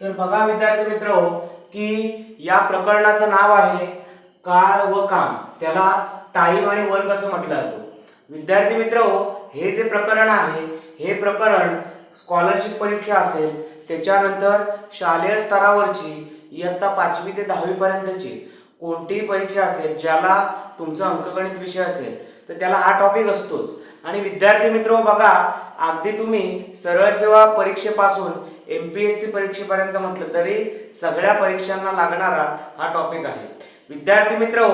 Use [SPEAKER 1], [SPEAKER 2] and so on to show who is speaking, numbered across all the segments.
[SPEAKER 1] तर बघा विद्यार्थी मित्र की या प्रकरणाचं नाव आहे काळ व काम. त्याला टाईम आणि वर्क असं म्हटलं जातं? विद्यार्थी मित्र हे जे प्रकरण आहे हे प्रकरण स्कॉलरशिप परीक्षा असेल त्याच्यानंतर शालेय स्तरावरची इयत्ता पाचवी ते दहावीपर्यंतची कोणतीही परीक्षा असेल ज्याला तुमचा अंकगणित विषय असेल तर त्याला हा टॉपिक असतोच. आणि विद्यार्थी मित्र बघा अगदी तुम्ही सरळ सेवा परीक्षेपासून एम पी एस सी परीक्षेपर्यंत म्हटलं तरी सगळ्या परीक्षांना लागणारा हा टॉपिक आहे. विद्यार्थी मित्र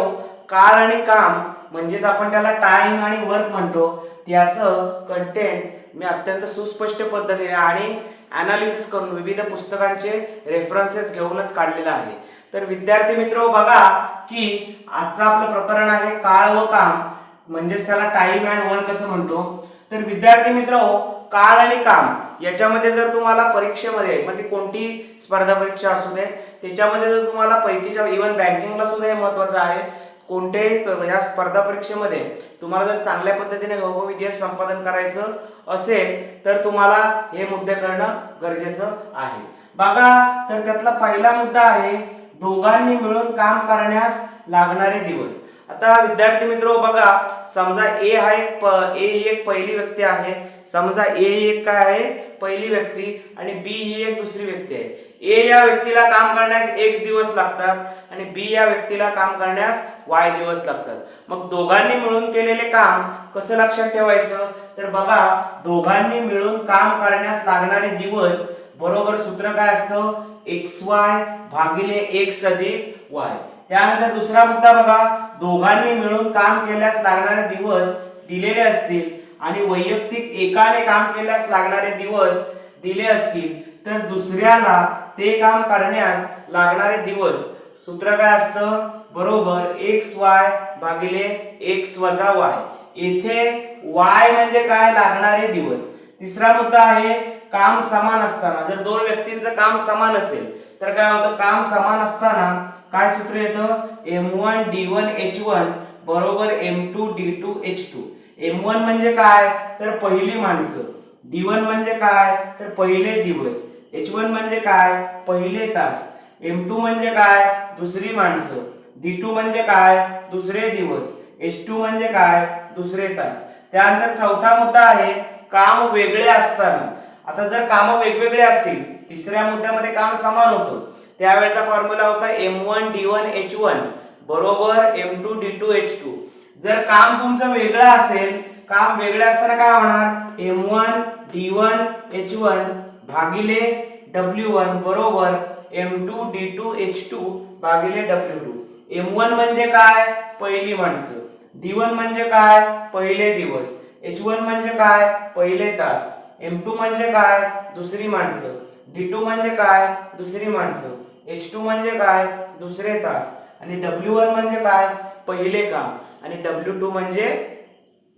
[SPEAKER 1] काळ आणि काम म्हणजेच आपण त्याला टाइम आणि वर्क म्हणतो त्याचं कंटेंट मी अत्यंत सुस्पष्ट पद्धतीने आणि अनालिसिस करून विविध पुस्तकांचे रेफरन्सेस घेऊनच काढलेलं आहे. तर विद्यार्थी मित्र बघा की आजचं आपलं प्रकरण आहे काळ व काम म्हणजेच त्याला टाइम अँड वर्क असं म्हणतो. तर विद्यार्थी मित्र काळ आणि काम याच्यामध्ये जर तुम्हाला परीक्षेमध्ये म्हणजे कोणती स्पर्धा परीक्षा असू दे त्याच्यामध्ये जर तुम्हाला पैकीच्या इव्हन बँकिंगला सुद्धा हे महत्वाचं आहे. कोणत्याही या स्पर्धा परीक्षेमध्ये तुम्हाला जर चांगल्या पद्धतीने गौरवविद्या संपादन करायचं असेल तर तुम्हाला हे मुद्दे करणं गरजेचं आहे. बघा तर त्यातला पहिला मुद्दा आहे दोघांनी मिळून काम करण्यास लागणारे दिवस. आता विद्यार्थी मित्र बघा समजा ए हा एक ए ही एक पहिली व्यक्ती आहे. समजा ए ही एक काय आहे? पहिली व्यक्ती आणि बी ही एक दुसरी व्यक्ती आहे. ए या व्यक्तीला काम करण्यास एक्स दिवस लागतात आणि बी या व्यक्तीला काम करण्यास वाय दिवस लागतात. मग दोघांनी मिळून केलेले काम कसं लक्षात ठेवायचं? तर बघा दोघांनी मिळून काम करण्यास लागणारे दिवस बरोबर सूत्र काय असतं? एक्स वाय भागिले एक्स अधिक वाय त्यानंतर दुसरा मुद्दा बघा. दोघांनी मिळून काम केल्यास लागणारे दिवस दिलेले असतील आणि वैयक्तिक एकाने काम केल्यास लागणारे दिवस दिले असतील तर दुसऱ्याला ते काम करण्यास लागणारे दिवस. सूत्र काय असतं? बरोबर एक्स वाय भागिले एक्स वजा वाय. येथे वाय म्हणजे काय? लागणारे दिवस. तिसरा मुद्दा आहे काम समान असताना. जर दोन व्यक्तींचं काम समान असेल तर काय होतं? काम समान असताना काय सूत्र येतं M one D one H one बरोबर M two D two H two M one म्हणजे काय? तर पहिली माणसं. डी वन म्हणजे काय? तर पहिले दिवस. एच वन म्हणजे काय? पहिले तास. एम टू म्हणजे काय? दुसरी माणसं. डी टू म्हणजे काय? दुसरे दिवस. एच टू म्हणजे काय? दुसरे तास. त्यानंतर चौथा मुद्दा आहे काम वेगळे असताना. आता जर काम वेगवेगळे असतील तिसऱ्या मुद्द्यामध्ये काम समान होतं. त्यावेळेचा फॉर्म्युला होता M one D one H one बरोबर M two D two H two जर काम तुमचं वेगळं असेल काम वेगळं असताना काय होणार? M one D one H one भागिले डब्ल्यू वन बरोबर M two D two H two भागिले डब्ल्यू टू एम वन म्हणजे काय? पहिली माणसं. डी वन म्हणजे काय? पहिले दिवस. एच वन म्हणजे काय? पहिले तास. एम टू म्हणजे काय? दुसरी माणसं. डी टू म्हणजे काय? दुसरी माणसं. एच टू म्हणजे काय? दुसरे तास. आणि डब्ल्यू वन म्हणजे काय? पहिले काम. आणि डब्ल्यू टू म्हणजे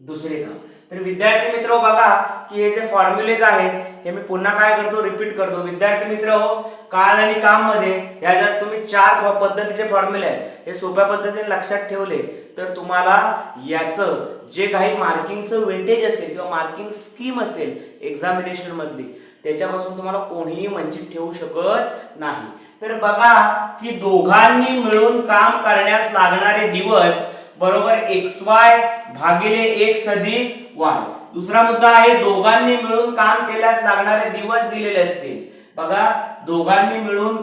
[SPEAKER 1] दुसरे काम. तर विद्यार्थी मित्र बघा की हे जे फॉर्म्युलेज आहेत हे मी पुन्हा काय करतो? रिपीट करतो. विद्यार्थी मित्र हो काळ आणि काममध्ये या जर तुम्ही चार पद्धतीचे फॉर्म्युले आहेत हे सोप्या पद्धतीने लक्षात ठेवले तर तुम्हाला याचं जे काही मार्किंगचं वेटेज असेल किंवा मार्किंग स्कीम असेल एक्झामिनेशन मधली त्याच्यापासून तुम्हाला कोणीही वंचित ठेवू शकत नाही. तर बघा की दोघांनी मिळून काम करण्यास लागणारे दिवस बरोबर एक्स वाय भागिले एक्स अधिक वाय. दुसरा मुद्दा आहे दोघांनी मिळून काम केल्यास लागणारे दिवस दिलेले असतील. बघा दोघांनी मिळून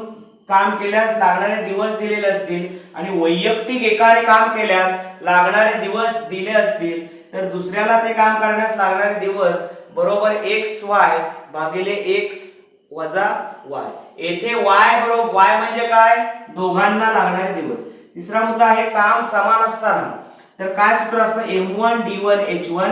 [SPEAKER 1] काम केल्यास लागणारे दिवस दिलेले असतील आणि वैयक्तिक एकाने काम केल्यास लागणारे दिवस दिले असतील तर दुसऱ्याला ते काम करण्यास लागणारे दिवस बरोबर एक्स वाय भागिले एक्स वजा वाय येथे वाय बरोबर वाय म्हणजे काय? दोघांना लागणारे दिवस. तिसरा मुद्दा आहे काम समान असताना. तर काय सूत्र असतं? M one D one H one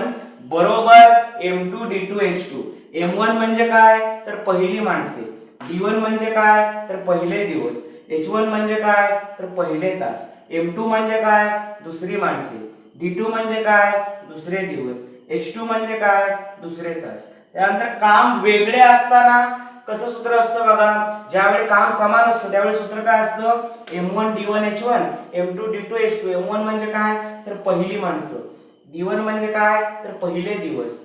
[SPEAKER 1] बरोबर M two D two H two M one म्हणजे काय? तर पहिली माणसे. डी वन म्हणजे काय? तर पहिले दिवस. एच वन म्हणजे काय? तर पहिले तास. एम टू म्हणजे काय? दुसरी माणसे. डी टू म्हणजे काय? दुसरे दिवस. एच टू म्हणजे काय? दुसरे तास. त्यानंतर काम वेगळे असताना कसं सूत्र असतं बघा? ज्यावेळी काम समान असतं त्यावेळी सूत्र काय असतं? M one D one H one M two D two H two M one म्हणजे काय? तर पहिली माणसं. डी वन म्हणजे काय? तर पहिले दिवस.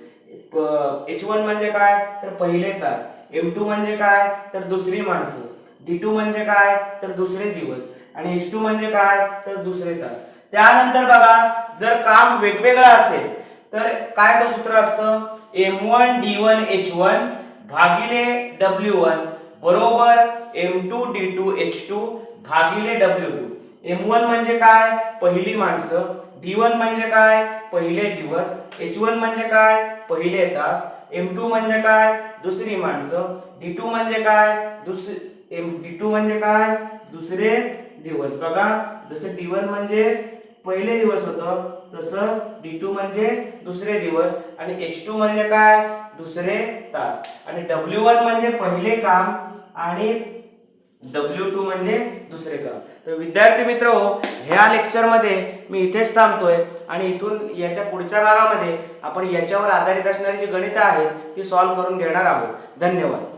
[SPEAKER 1] एच वन म्हणजे काय? तर पहिले तास. एम टू म्हणजे काय? तर दुसरी माणसं. डी टू म्हणजे काय? तर दुसरे दिवस. आणि एच टू म्हणजे काय? तर दुसरे तास. त्यानंतर बघा जर काम वेगवेगळं असेल तर काय तो सूत्र असतं? M one D one H one भागिले डब्ल्यू वन बरोबर M two D two H two भागिले डब्ल्यू टू एम वन म्हणजे काय? पहिली माणसं. डी वन म्हणजे काय? पहिले दिवस. एच वन म्हणजे काय? पहिले तास. एम टू म्हणजे काय? दुसरी माणसं. डी टू म्हणजे काय? दुसरे एम डी टू म्हणजे काय? दुसरे दिवस. बघा जसं डी वन म्हणजे पहिले दिवस होतं तसं डी टू म्हणजे दुसरे दिवस आणि एच टू म्हणजे काय? दुसरे तास. आणि डब्ल्यू वन म्हणजे पहिले काम आणि डब्ल्यू टू म्हणजे दुसरे काम. तर विद्यार्थी मित्र हो, ह्या लेक्चरमध्ये मी इथेच थांबतोय आणि इथून याच्या पुढच्या भागामध्ये आपण याच्यावर आधारित असणारी जी गणितं आहेत ती सॉल्व्ह करून घेणार आहोत. धन्यवाद.